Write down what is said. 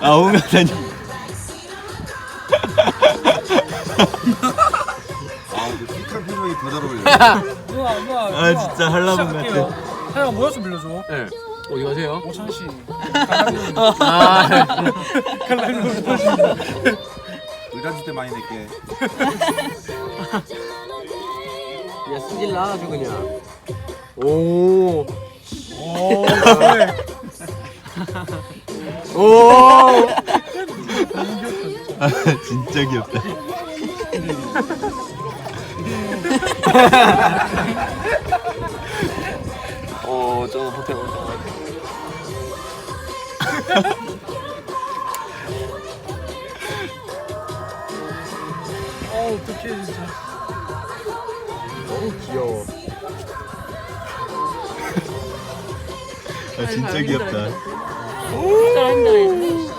아 홍가사님 아, 그 삐끗한 표정이 더 잘 어울려. 누나 누나 아 진짜 한라분 같아 하나 모여 좀 빌려줘 네. 어디 가세요? 오찬 씨 아, 의자줄 때 많이 낼게. 야 승질 나가지고 그냥. 오. 오 그래 오. 아 진짜 귀엽다 어, 저 호텔 호텔. 어 어떡해 진짜 너무 귀여워. 아 진짜 귀엽다. 힘들어. 힘들어.